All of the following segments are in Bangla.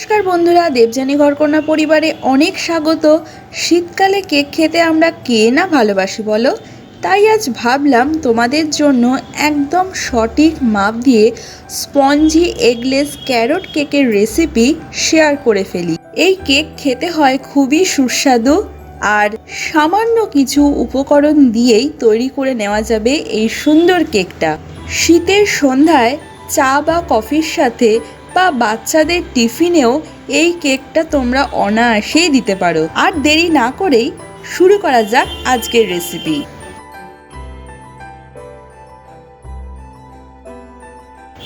নমস্কার বন্ধুরা, দেবযানী ঘরকন্যা পরিবারে অনেক স্বাগত। শীতকালে কেক খেতে আমরা কে না ভালোবাসি বলো? তাই আজ ভাবলাম তোমাদের জন্য একদম সঠিক মাপ দিয়ে স্পঞ্জি, এগলেস, ক্যারট কেকের রেসিপি শেয়ার করে ফেলি। এই কেক খেতে হয় খুবই সুস্বাদু আর সামান্য কিছু উপকরণ দিয়েই তৈরি করে নেওয়া যাবে এই সুন্দর কেকটা। শীতের সন্ধ্যায় চা বা কফির সাথে বা বাচ্চাদের টিফিনেও এই কেকটা তোমরা অনায়াসেই দিতে পারো। আর দেরি না করেই শুরু করা যাক আজকের রেসিপি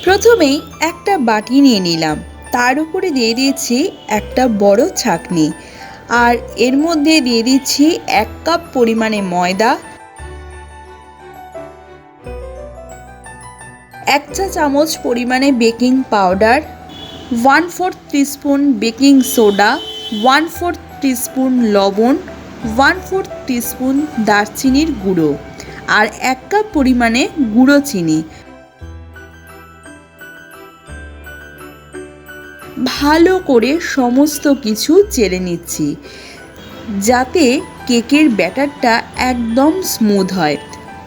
প্রথমেই একটা বাটি নিয়ে নিলাম। তার উপরে দিয়ে দিয়েছি একটা বড় ছাকনি। আর এর মধ্যে দিয়ে দিচ্ছি এক কাপ পরিমাণে ময়দা এক চা চামচ পরিমাণে baking powder one fourth teaspoon baking soda one fourth teaspoon লবণ ওয়ান ফোর্থ টিস্পুন দারচিনির গুঁড়ো আর এক কাপ পরিমাণে গুঁড়ো চিনি। ভালো করে সমস্ত কিছু চেলে নিচ্ছি যাতে কেকের ব্যাটারটা একদম স্মুথ হয়।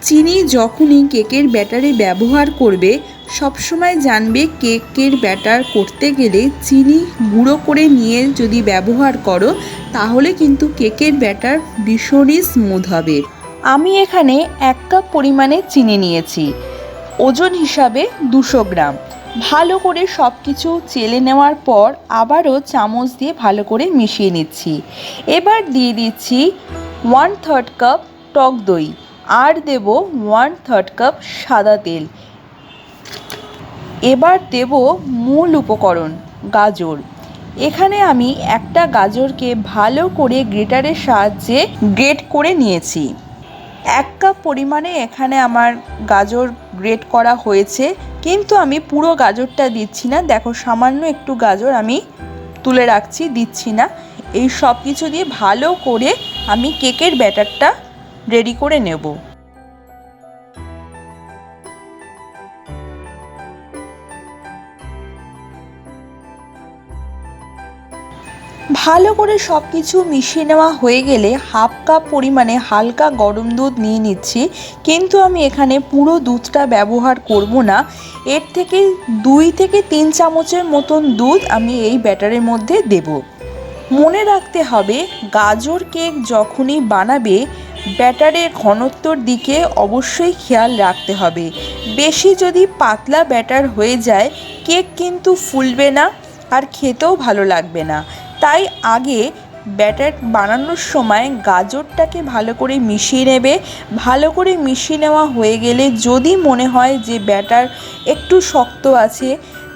চিনি যখনই কেকের ব্যাটারে ব্যবহার করবে, সবসময় জানবে কেকের ব্যাটার করতে গেলে চিনি গুঁড়ো করে নিয়ে যদি ব্যবহার করো, তাহলে কিন্তু কেকের ব্যাটার ভীষণই স্মুথ হবে। আমি এখানে এক কাপ পরিমাণে চিনি নিয়েছি। ওজন হিসাবে দুশো গ্রাম। ভালো করে সব কিছু চেলে নেওয়ার পর আবারও চামচ দিয়ে ভালো করে মিশিয়ে নিচ্ছি। এবার দিয়ে দিচ্ছি ওয়ান থার্ড কাপ টক দই। আর দেব ওয়ান থার্ড কাপ সাদা তেল। এবার দেব মূল উপকরণ, গাজর। এখানে আমি একটা গাজরকে ভালো করে গ্রেটারের সাহায্যে গ্রেট করে নিয়েছি। এক কাপ পরিমাণে এখানে আমার গাজর গ্রেট করা হয়েছে, কিন্তু আমি পুরো গাজরটা দিচ্ছি না। দেখো, সামান্য একটু গাজর আমি তুলে রাখছি, দিচ্ছি না। এই সব কিছু দিয়ে ভালো করে আমি কেকের ব্যাটারটা রেডি করে নেব। ভালো করে সব কিছু মিশিয়ে নেওয়া হয়ে গেলে হাফ কাপ পরিমাণে হালকা গরম দুধ নিয়ে নিচ্ছি। কিন্তু আমি এখানে পুরো দুধটা ব্যবহার করব না। এর থেকে দুই থেকে তিন চামচের মতন দুধ আমি এই ব্যাটারের মধ্যে দেব। মনে রাখতে হবে, গাজর কেক যখনই বানাবে, ব্যাটারের ঘনত্বর দিকে অবশ্যই খেয়াল রাখতে হবে। বেশি যদি পাতলা ব্যাটার হয়ে যায়, কেক কিন্তু ফুলবে না আর খেতেও ভালো লাগবে না। তাই আগে ব্যাটার বানানোর সময় গাজরটাকে ভালো করে মিশিয়ে নেবে। ভালো করে মিশিয়ে নেওয়া হয়ে গেলে যদি মনে হয় যে ব্যাটার একটু শক্ত আছে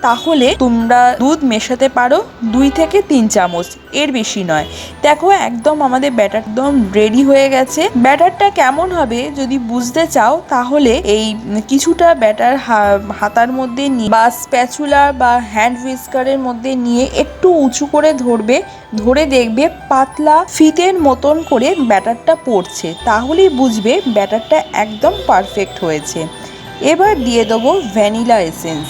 তাহলে তোমরা দুধ মেশাতে পারো দুই থেকে তিন চামচ, এর বেশি নয়। দেখো, একদম আমাদের ব্যাটার একদম রেডি হয়ে গেছে। ব্যাটারটা কেমন হবে যদি বুঝতে চাও, তাহলে এই কিছুটা ব্যাটার হাতার মধ্যে নিয়ে বা স্প্যাচুলা বা হ্যান্ড হুইস্কারের মধ্যে নিয়ে একটু উঁচু করে ধরবে, ধরে দেখবে পাতলা ফিতের মতন করে ব্যাটারটা পড়ছে। তাহলেই বুঝবে ব্যাটারটা একদম পারফেক্ট হয়েছে। এবার দিয়ে দেবো ভ্যানিলা এসেন্স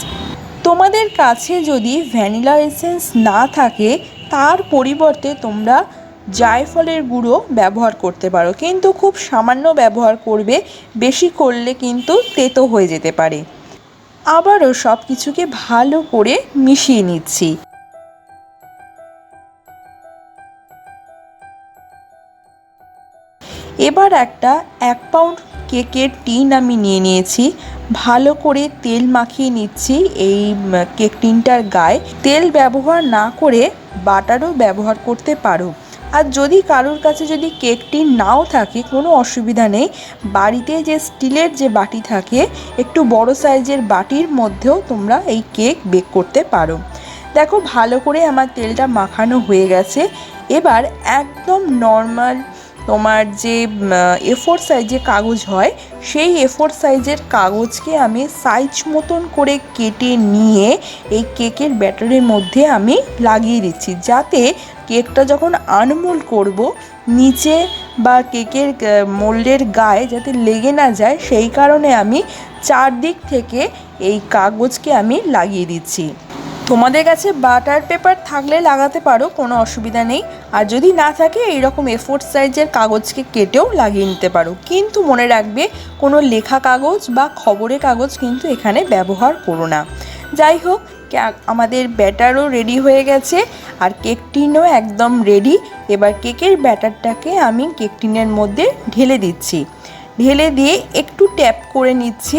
তোমাদের কাছে যদি ভ্যানিলা এসেন্স না থাকে, তার পরিবর্তে তোমরা জায়ফলের গুঁড়ো ব্যবহার করতে পারো। কিন্তু খুব সামান্য ব্যবহার করবে, বেশি করলে কিন্তু তেতো হয়ে যেতে পারে। আবারও সব কিছুকে ভালো করে মিশিয়ে নিচ্ছি। এবার একটা এক পাউন্ড কেকের টিন আমি নিয়ে নিয়েছি। ভালো করে তেল মাখিয়ে নিচ্ছি এই কেক টিনটার গায়ে। তেল ব্যবহার না করে বাটারও ব্যবহার করতে পারো। আর যদি কারোর কাছে যদি কেক টিন নাও থাকে, কোনো অসুবিধা নেই। বাড়িতে যে স্টিলের যে বাটি থাকে, একটু বড় সাইজের বাটির মধ্যেও তোমরা এই কেক বেক করতে পারো। দেখো, ভালো করে আমার তেলটা মাখানো হয়ে গেছে। এবার একদম নর্মাল তোমার যে এফোর সাইজের কাগজ হয়, সেই এফোর সাইজের কাগজকে আমি সাইজ মতন করে কেটে নিয়ে এই কেকের ব্যাটারের মধ্যে আমি লাগিয়ে দিচ্ছি। যাতে কেকটা যখন আনমোল করব, নিচে বা কেকের মোল্ডের গায়ে যাতে লেগে না যায়, সেই কারণে আমি চারদিক থেকে এই কাগজকে আমি লাগিয়ে দিচ্ছি। তোমাদের কাছে বাটার পেপার থাকলে লাগাতে পারো, কোনো অসুবিধা নেই। আর যদি না থাকে, এইরকম এফোর সাইজের কাগজকে কেটেও লাগিয়ে নিতে পারো। কিন্তু মনে রাখবে, কোনো লেখা কাগজ বা খবরের কাগজ কিন্তু এখানে ব্যবহার করো না। যাই হোক আমাদের ব্যাটারও রেডি হয়ে গেছে। আর কেক টিনও একদম রেডি এবার কেকের ব্যাটারটাকে আমি কেক টিনের মধ্যে ঢেলে দিচ্ছি। ঢেলে দিয়ে একটু ট্যাপ করে নিচ্ছি,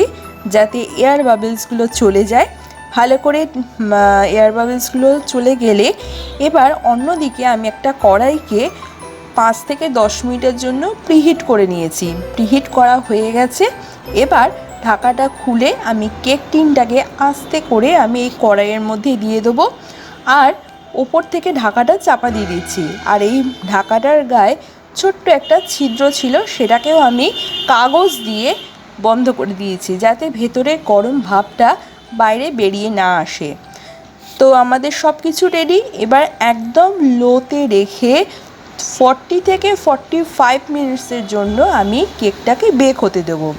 যাতে এয়ার বাবলসগুলো চলে যায়। ভালো করে এয়ার বাবলসগুলো চলে গেলে এবার অন্যদিকে আমি একটা কড়াইকে পাঁচ থেকে দশ মিনিটের জন্য প্রিহিট করে নিয়েছি। প্রিহিট করা হয়ে গেছে। এবার ঢাকাটা খুলে আমি কেক টিনটাকে আস্তে করে আমি এই কড়াইয়ের মধ্যে দিয়ে দেবো। আর ওপর থেকে ঢাকাটা চাপা দিয়ে দিচ্ছি। আর এই ঢাকাটার গায়ে ছোট্ট একটা ছিদ্র ছিল, সেটাকেও আমি কাগজ দিয়ে বন্ধ করে দিয়েছি, যাতে ভেতরে গরম ভাবটা বাইরে বেরিয়ে না আসে। তো আমাদের সব কিছু রেডি এবার একদম লোতে রেখে ফর্টি থেকে ফর্টি ফাইভ মিনিটসের জন্য আমি কেকটাকে বেক হতে দেবো।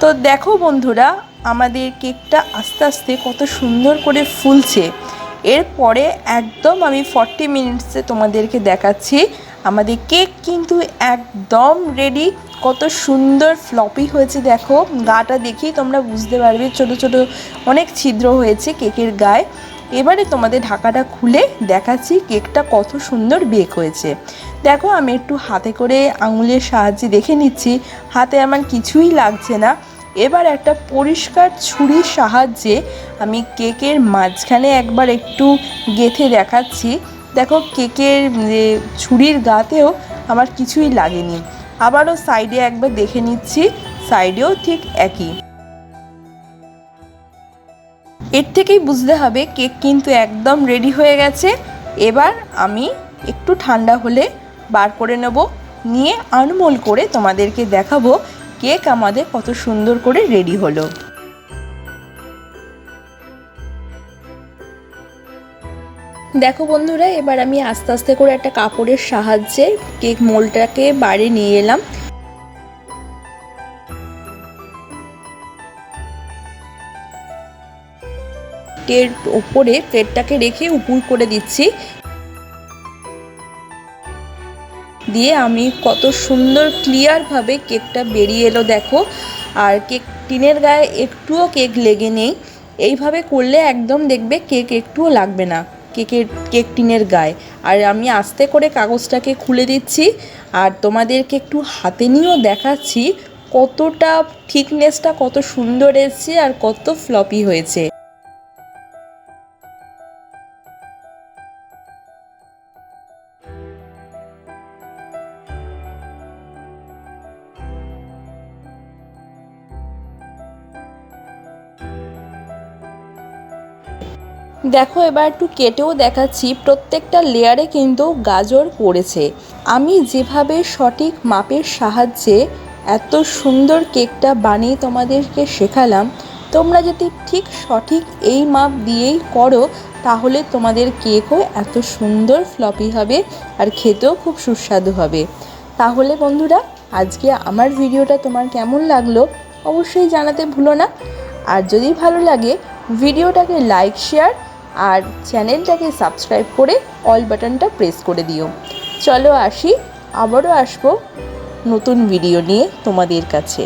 তো দেখো বন্ধুরা, আমাদের কেকটা আস্তে আস্তে কত সুন্দর করে ফুলছে। এরপরে একদম আমি ফর্টি মিনিটসে তোমাদেরকে দেখাচ্ছি, আমাদের কেক কিন্তু একদম রেডি কত সুন্দর ফ্লপি হয়েছে, দেখো। গাটা দেখেই তোমরা বুঝতে পারবে, ছোট ছোট অনেক ছিদ্র হয়েছে কেকের গায়ে। এবারে তোমাদের ঢাকাটা খুলে দেখাচ্ছি কেকটা কত সুন্দর বেক হয়েছে। দেখো, আমি একটু হাতে করে আঙুলের সাহায্যে দেখে নিচ্ছি, হাতে আমার কিছুই লাগছে না। এবার একটা পরিষ্কার ছুরির সাহায্যে আমি কেকের মাঝখানে একবার একটু গেথে দেখাচ্ছি। দেখো, কেকের যে ছুরির গাতেও আমার কিছুই লাগেনি। আবারও সাইডে একবার দেখে নিচ্ছি, সাইডেও ঠিক একই। এর থেকেই বুঝতে হবে কেক কিন্তু একদম রেডি হয়ে গেছে। এবার আমি একটু ঠান্ডা হলে বার করে নেব, নিয়ে আনমোল করে তোমাদেরকে দেখাবো কেক আমাদের কত সুন্দর করে রেডি হলো। দেখো বন্ধুরা, এবার আমি আস্তে আস্তে করে একটা কাপড়ের সাহায্যে কেক মোলটাকে বাইরে নিয়ে এলাম। প্লেটের ওপরে প্লেটটাকে রেখে উপুর করে দিচ্ছি। দিয়ে আমি কত সুন্দর ক্লিয়ারভাবে কেকটা বেরিয়ে এলো, দেখো। আর কেক, টিনের গায়ে একটুও কেক লেগে নেই। এইভাবে করলে একদম দেখবে কেক একটুও লাগবে না। কেকের, কেক টিনের গায়ে। আর আমি আস্তে করে কাগজটাকে খুলে দিচ্ছি, আর তোমাদেরকে একটু হাতে নিয়েও দেখাচ্ছি কতটা থিকনেসটা কত সুন্দর এসছে আর কত ফ্লপি হয়েছে। দেখো এবার একটু কেটেও দেখাচ্ছি, প্রত্যেকটা লেয়ারে কিন্তু গাজর পড়েছে। আমি যেভাবে সঠিক মাপের সাহায্যে এত সুন্দর কেকটা বানিয়ে তোমাদেরকে শেখালাম, তোমরা যদি ঠিক সঠিক এই মাপ দিয়েই করো, তাহলে তোমাদের কেকও এত সুন্দর ফ্লপি হবে আর খেতেও খুব সুস্বাদু হবে। তাহলে বন্ধুরা, আজকে আমার ভিডিওটা তোমার কেমন লাগল অবশ্যই জানাতে ভুলো না। আর যদি ভালো লাগে, ভিডিওটাকে লাইক শেয়ার আর চ্যানেলটাকে সাবস্ক্রাইব করে অল বাটনটা প্রেস করে দিও। চলো আসি, আবারও আসব নতুন ভিডিও নিয়ে তোমাদের কাছে।